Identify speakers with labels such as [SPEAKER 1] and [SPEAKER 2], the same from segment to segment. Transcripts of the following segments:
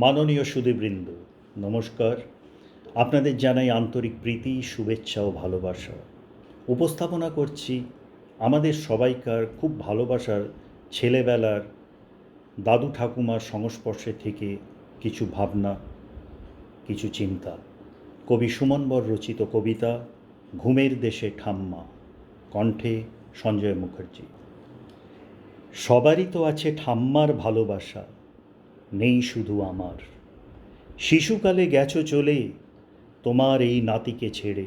[SPEAKER 1] মাননীয় সুদীবৃন্দ নমস্কার। আপনাদের জানাই আন্তরিক প্রীতি, শুভেচ্ছা ও ভালোবাসা। উপস্থাপনা করছি আমাদের সবাইকার খুব ভালোবাসার ছেলেবেলার দাদু ঠাকুমার সংস্পর্শে থেকে কিছু ভাবনা, কিছু চিন্তা। কবি সুমনবর রচিত কবিতা, ঘুমের দেশে ঠাম্মা, কণ্ঠে সঞ্জয় মুখার্জি। সবারই তো আছে ঠাম্মার ভালোবাসা। নেই শুধু আমার। শিশুকালে গেছো চলে, তোমার এই নাতিকে ছেড়ে।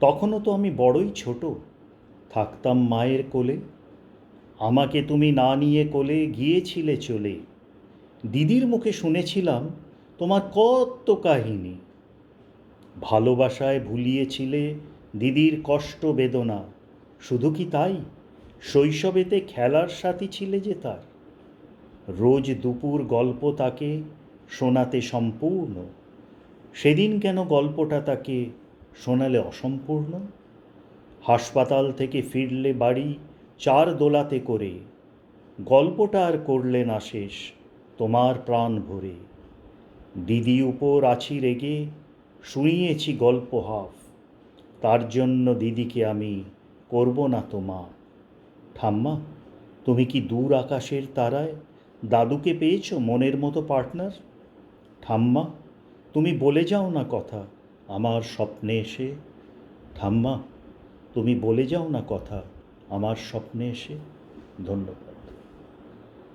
[SPEAKER 1] তখনও তো আমি বড়ই ছোট, থাকতাম মায়ের কোলে। আমাকে তুমি না নিয়ে কোলে গিয়েছিলে চলে। দিদির মুখে শুনেছিলাম তোমার কত কাহিনী। ভালোবাসায় ভুলিয়েছিলে দিদির কষ্ট বেদনা। শুধু কি তাই? শৈশবেতে খেলার সাথী ছিলে যে তার। রোজ দুপুর গল্প তাকে শোনাতে সম্পূর্ণ। সেদিন কেন গল্পটা তাকে শোনালে অসম্পূর্ণ? হাসপাতাল থেকে ফিরলে বাড়ি চার দোলাতে করে। গল্পটা আর করলে না শেষ, তোমার প্রাণ ভরে। দিদি উপর আছি রেগে শুনিয়েছি গল্প হাফ, তার জন্য দিদিকে আমি করব না তো মা ঠাম্মা, তুমি কি দূর আকাশের তারায় দাদুকে পেয়েছ মনের মতো পার্টনার ঠাম্মা, তুমি বলে যাও না কথা, আমার স্বপ্নে এসে। ঠাম্মা, তুমি বলে যাও না কথা, আমার স্বপ্নে এসে। ধন্যবাদ।